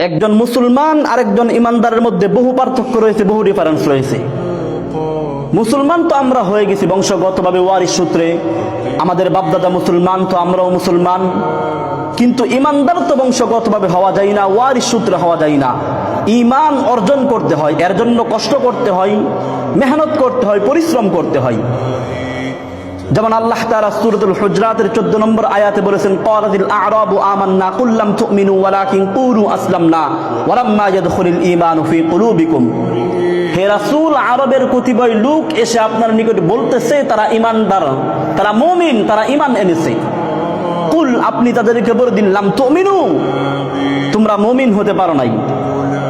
একজন মুসলমান আর একজন ইমানদারের মধ্যে বহু পার্থক্য রয়েছে, বহু ডিফারেন্স রয়েছে। মুসলমান তো আমরা হয়ে গেছি বংশগতভাবে ওয়ারিস সূত্রে। আমাদের বাপদাদা মুসলমান, তো আমরাও মুসলমান। কিন্তু ইমানদার তো বংশগতভাবে হওয়া যায় না ওয়ারিস সূত্রে হওয়া যায় না। ইমান অর্জন করতে হয়, এর জন্য কষ্ট করতে হয়, মেহনত করতে হয়, পরিশ্রম করতে হয়। যেমন আল্লাহ তাআলা সূরাতুল হুজরাতের 14 নম্বর আয়াতে বলেছেন, ক্বালাতিল আ'রাবু আমান্না ওয়ালাকিন কুলু আসলামনা ফি হে আরবের লোক এসে আপনার নিকট বলতেছে, তারা ঈমানদার, তারা মুমিন, তারা ঈমান এনেছে। কুল, আপনি তাদেরকে বলে তুমিনু, তোমরা মুমিন হতে পারো নাই,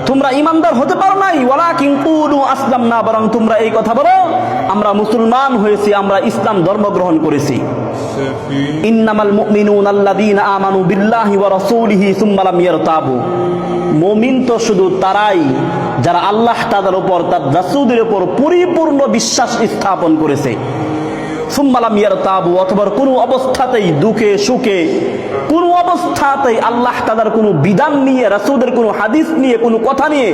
তোমরা ইমানদার হতে পারো নাই ওয়ালা কিংকুলু আসলাম না বরং তোমরা এই কথা বলো আমরা মুসলমান হয়েছি, আমরা ইসলাম ধর্ম গ্রহণ করেছি। ইন্নামাল মুমিনুন আল্লাযীনা আমানু বিল্লাহি ওয়া রাসূলিহি সুম্মা লাম ইয়ারতাবু। মুমিন তো শুধু তারাই, যারা আল্লাহ তাআলার উপর, তার রাসূলের উপর পরিপূর্ণ বিশ্বাস স্থাপন করেছে। সুম্মালাম ইয়ার তাবু অথবা কোনো অবস্থাতেই দুঃখে, সুখে, কোনো অবস্থাতেই আল্লাহ তাদের কোনো বিধান নিয়ে রাসুদের কোনো হাদিস নিয়ে, কোনো কথা নিয়ে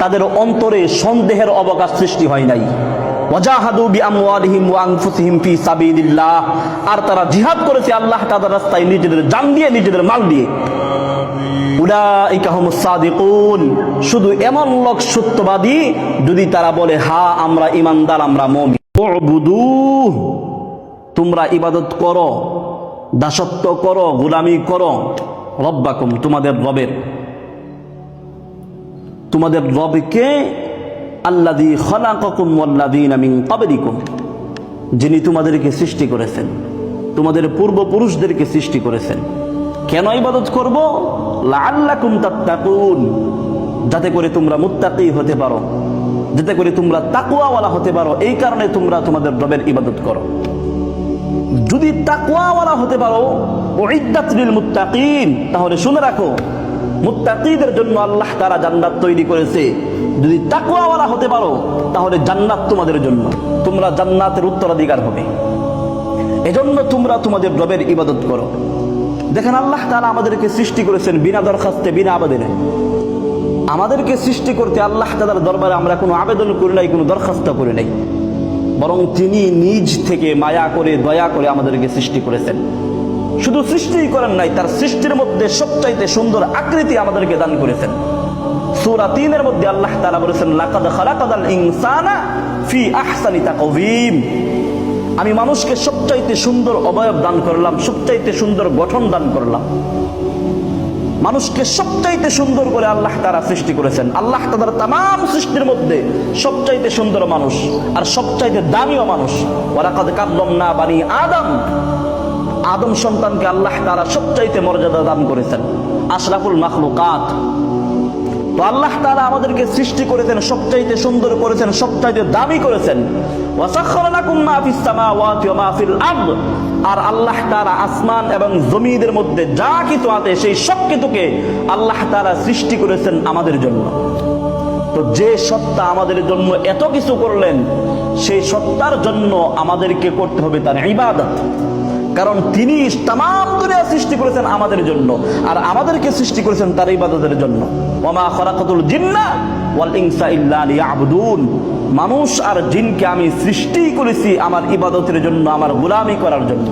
তাদের অন্তরে সন্দেহের অবকাশ সৃষ্টি হয় নাই। আর তারা জিহাদ করেছে আল্লাহ রাস্তায় নিজেদের দিয়ে, নিজেদের মাল দিয়ে। শুধু এমন লোক সত্যবাদী, যদি তারা বলে, হা, আমরা ইমানদার আমরা উবুদুহ তোমরা ইবাদত করো, দাসত্ব করো, গুলামি করো। রব্বাকুম, তোমাদের রবের। তোমাদের রবকে আল্লাদি খলাকুম যিনি তোমাদেরকে সৃষ্টি করেছেন, তোমাদের পূর্বপুরুষদেরকে সৃষ্টি করেছেন। কেন ইবাদত করব? যাতে করে তোমরা মুত্তাকি হতে পারো। যাতে করে তোমরা তাকুয়াওয়ালা হতে পারো। এই কারণে তোমরা তোমাদের রবের ইবাদত করো। যদি তাকুয়াওয়ালা হতে পারো লিল মুত্তাকিন, তাহলে শুনে রাখো মুত্তাকিদের জন্য আল্লাহ তারা জান্নাত তৈরি করেছে। যদি তাকুয়াওয়ালা হতে পারো, তাহলে জান্নাত তোমাদের জন্য। তোমরা জান্নাতের উত্তরাধিকার হবে। এজন্য তোমরা তোমাদের রবের ইবাদত করো। দেখেন আল্লাহ তারা আমাদেরকে সৃষ্টি করেছেন বিনা দরখাস্তে, বিনা আবেদনে। আমাদেরকে সৃষ্টি করতে আল্লাহ তাদের দরবারে আমরা কোনো আবেদন করি নাই, কোনো দরখাস্ত করি নাই। বরং তিনি নিজ থেকে মায়া করে, দয়া করে আমাদেরকে সৃষ্টি করেছেন। শুধু সৃষ্টিই করেন নাই, তার সৃষ্টির মধ্যে সবচাইতে সুন্দর আকৃতি আমাদেরকে দান করেছেন। সূরা তিনের মধ্যে আল্লাহ তাআলা বলেছেন, লাকাদ ইনসানা ফি আহসানি তাকওয়িম। আমি মানুষকে সবচাইতে সুন্দর অবয়ব দান করলাম, সবচাইতে সুন্দর গঠন দান করলাম। মানুষকে সবচাইতে সুন্দর করে আল্লাহ তারা সৃষ্টি করেছেন। আল্লাহ তাদের তাম সৃষ্টির মধ্যে সবচাইতে সুন্দর মানুষ আর সবচাইতে দামিও মানুষ। ওরাকাদ কাদ্দম না বানি আদম। আদম সন্তানকে আল্লাহ তারা সবচাইতে মর্যাদা দান করেছেন, আশরাফুল মাখলুকাত। তো আল্লাহ তারা আমাদেরকে সৃষ্টি করেছেন, সবচাইতে সুন্দর করেছেন, সবচাইতে দামি করেছেন। আর আল্লাহ তারা আসমান এবং জমিনের মধ্যে যা কিছু আছে, সেই সব কিছুকে আল্লাহ তারা সৃষ্টি করেছেন আমাদের জন্য। তো যে সত্তা আমাদের জন্য এত কিছু করলেন, সেই সত্তার জন্য আমাদেরকে করতে হবে তার ইবাদত। কারণ তিনি তাম দুনিয়া সৃষ্টি করেছেন আমাদের জন্য। আর আমাদেরকে সৃষ্টি করেছেন তার ইবাদতের জন্য। ওমা খরাকাতুল জিন্না ওয়াল ইনসা ইল্লা লিয়াবুদুন। মানুষ আর জিনকে আমি সৃষ্টি করেছি আমার ইবাদতের জন্য, আমার গোলামি করার জন্য।